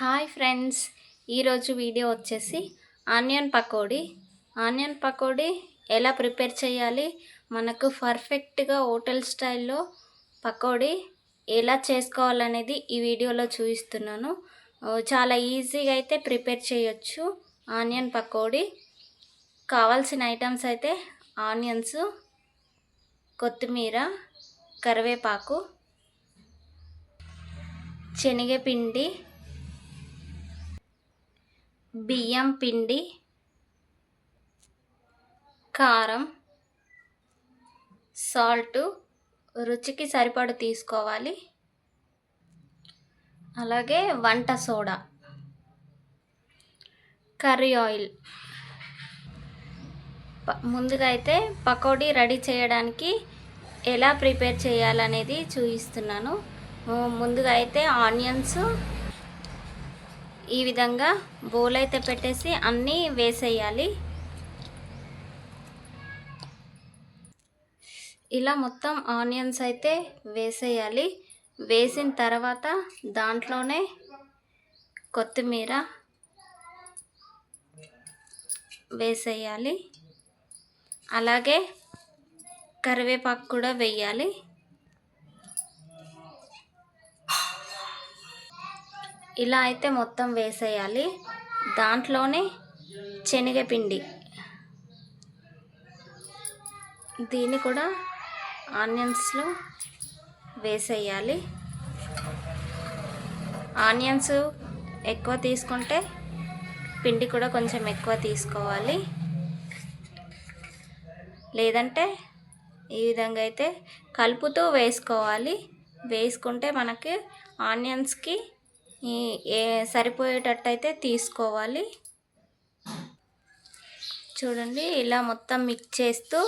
Hi friends. ఈరోజు video వచ్చేసి onion pakodi. Onion pakodi ఎలా ప్రిపేర్ చేయాలి? మనకు పర్ఫెక్ట్గా హోటల్ స్టైల్లో పకోడీ ఎలా చేసుకోవాలనేది ఈ వీడియోలో చూపిస్తున్నాను. చాలా ఈజీగా అయితే ప్రిపేర్ చేయొచ్చు ఆనియన్ పకోడీ. కావాల్సిన ఐటమ్స్ అయితే ఆనియన్స్ కొత్తిమీర కరివేపాకు శనగపిండి బియ్యం పిండి కారం సాల్ట్ రుచికి సరిపడు తీసుకోవాలి. అలాగే వంట సోడా కర్రీ ఆయిల్. ముందుగా అయితే పకోడీ రెడీ చేయడానికి ఎలా ప్రిపేర్ చేయాలనేది చూపిస్తున్నాను. ముందుగా అయితే ఆనియన్స్ ఈ విధంగా బౌల్ అయితే పెట్టేసి అన్నీ వేసేయాలి. ఇలా మొత్తం ఆనియన్స్ అయితే వేసేయాలి. వేసిన తర్వాత దాంట్లోనే కొత్తిమీర వేసేయాలి. అలాగే కరివేపాకు కూడా వేయాలి. ఇలా అయితే మొత్తం వేసేయాలి. దాంట్లోనే శనగపిండి. దీన్ని కూడా ఆనియన్స్లో వేసేయాలి. ఆనియన్స్ ఎక్కువ తీసుకుంటే పిండి కూడా కొంచెం ఎక్కువ తీసుకోవాలి. లేదంటే ఈ విధంగా అయితే కలుపుతూ వేసుకోవాలి. వేసుకుంటే మనకి ఆనియన్స్కి ఏ సరిపోయేటట్టయితే తీసుకోవాలి. చూడండి ఇలా మొత్తం మిక్స్ చేస్తూ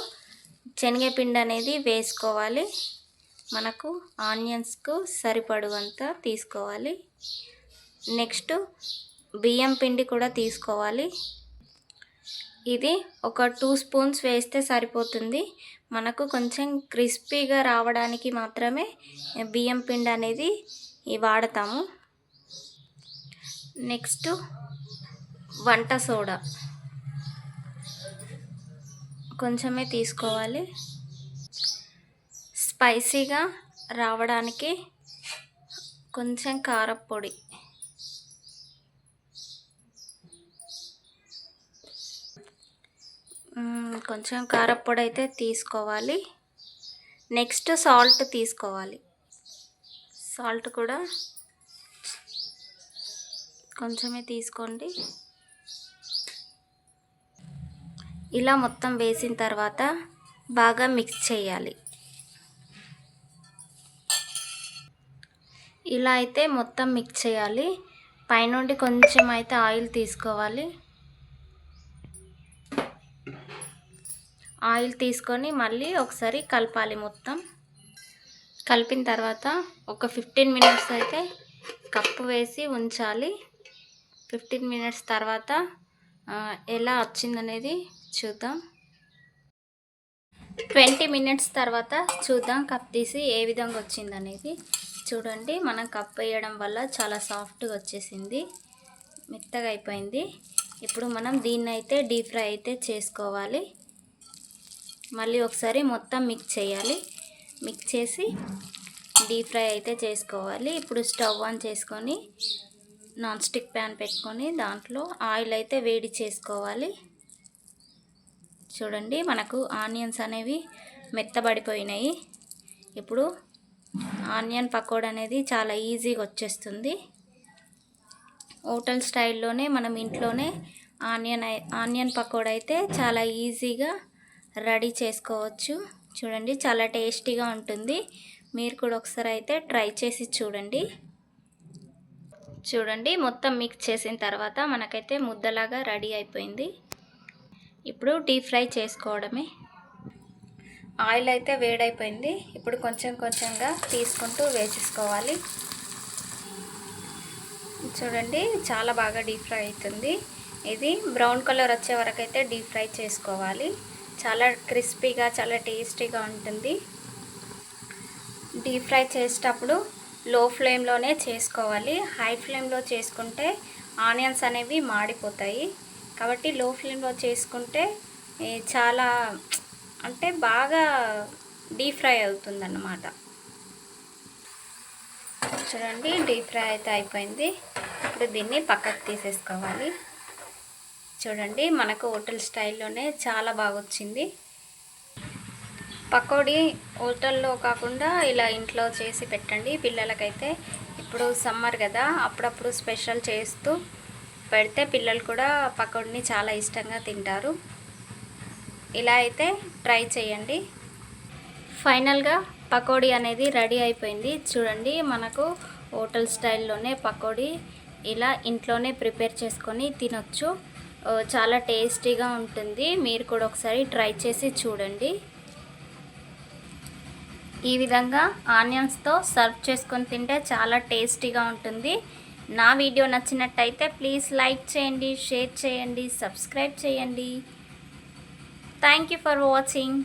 శనగపిండి అనేది వేసుకోవాలి. మనకు ఆనియన్స్కు సరిపడువంత తీసుకోవాలి. నెక్స్ట్ బియ్యం పిండి కూడా తీసుకోవాలి. ఇది ఒక టూ స్పూన్స్ వేస్తే సరిపోతుంది. మనకు కొంచెం క్రిస్పీగా రావడానికి మాత్రమే బియ్యం పిండి అనేది వాడతాము. నెక్స్ట్ వంట సోడా. కొంచెమే తీసుకోవాలి. స్పైసీగా రావడానికి కొంచెం కారపొడి. కొంచెం కారపొడి అయితే తీసుకోవాలి. నెక్స్ట్ సాల్ట్ తీసుకోవాలి. సాల్ట్ కూడా కొంచెమే తీసుకోండి. ఇలా మొత్తం వేసిన తర్వాత బాగా మిక్స్ చేయాలి. ఇలా అయితే మొత్తం మిక్స్ చేయాలి. పైనుండి కొంచెం అయితే ఆయిల్ తీసుకోవాలి. ఆయిల్ తీసుకొని మళ్ళీ ఒకసారి కలపాలి మొత్తం. కలిపిన తర్వాత ఒక ఫిఫ్టీన్ మినిట్స్ అయితే కప్పు వేసి ఉంచాలి. ఫిఫ్టీన్ మినిట్స్ తర్వాత ఎలా వచ్చిందనేది చూద్దాం. ట్వంటీ మినిట్స్ తర్వాత చూద్దాం కప్ తీసి ఏ విధంగా వచ్చిందనేది. చూడండి మనం కప్ వేయడం వల్ల చాలా సాఫ్ట్గా వచ్చేసింది మెత్తగా అయిపోయింది. ఇప్పుడు మనం దీన్ని అయితే డీప్ ఫ్రై అయితే చేసుకోవాలి. మళ్ళీ ఒకసారి మొత్తం మిక్స్ చేయాలి. మిక్స్ చేసి డీప్ ఫ్రై అయితే చేసుకోవాలి. ఇప్పుడు స్టవ్ ఆన్ చేసుకొని నాన్ స్టిక్ ప్యాన్ పెట్టుకొని దాంట్లో ఆయిల్ అయితే వేడి చేసుకోవాలి. చూడండి మనకు ఆనియన్స్ అనేవి మెత్తబడిపోయినాయి. ఇప్పుడు ఆనియన్ పకోడా అనేది చాలా ఈజీగా వచ్చేస్తుంది. హోటల్ స్టైల్లోనే మనం ఇంట్లోనే ఆనియన్ ఆనియన్ పకోడా అయితే చాలా ఈజీగా రెడీ చేసుకోవచ్చు. చూడండి చాలా టేస్టీగా ఉంటుంది. మీరు కూడా ఒకసారి అయితే ట్రై చేసి చూడండి. చూడండి మొత్తం మిక్స్ చేసిన తర్వాత మనకైతే ముద్దలాగా రెడీ అయిపోయింది. ఇప్పుడు డీప్ ఫ్రై చేసుకోవడమే. ఆయిల్ అయితే వేడైపోయింది. ఇప్పుడు కొంచెం కొంచెంగా తీసుకుంటూ వేసేసుకోవాలి. చూడండి చాలా బాగా డీప్ ఫ్రై అవుతుంది. ఇది బ్రౌన్ కలర్ వచ్చే వరకు అయితే డీప్ ఫ్రై చేసుకోవాలి. చాలా క్రిస్పీగా చాలా టేస్టీగా ఉంటుంది. డీప్ ఫ్రై చేసేటప్పుడు లో ఫ్లేమ్లోనే చేసుకోవాలి. హై ఫ్లేమ్లో చేసుకుంటే ఆనియన్స్ అనేవి మాడిపోతాయి. కాబట్టి లో ఫ్లేమ్లో చేసుకుంటే చాలా అంటే బాగా డీప్ ఫ్రై అవుతుందన్నమాట. చూడండి డీప్ ఫ్రై అయితే అయిపోయింది. ఇప్పుడు దీన్ని పక్కకు తీసేసుకోవాలి. చూడండి మనకు హోటల్ స్టైల్లోనే చాలా బాగా వచ్చింది పకోడీ హోటల్లో కాకుండా ఇలా ఇంట్లో చేసి పెట్టండి. పిల్లలకైతే ఇప్పుడు సమ్మర్ కదా అప్పుడప్పుడు స్పెషల్ చేస్తూ పెడితే పిల్లలు కూడా పకోడీని చాలా ఇష్టంగా తింటారు. ఇలా అయితే ట్రై చేయండి. ఫైనల్గా పకోడీ అనేది రెడీ అయిపోయింది. చూడండి మనకు హోటల్ స్టైల్లోనే పకోడీ ఇలా ఇంట్లోనే ప్రిపేర్ చేసుకొని తినొచ్చు. చాలా టేస్టీగా ఉంటుంది. మీరు కూడా ఒకసారి ట్రై చేసి చూడండి. ఈ విధంగా ఆనియన్స్తో సర్వ్ చేసుకొని తింటే చాలా టేస్టీగా ఉంటుంది. నా వీడియో నచ్చినట్టయితే ప్లీజ్ లైక్ చేయండి షేర్ చేయండి సబ్స్క్రైబ్ చేయండి. Thank you for watching.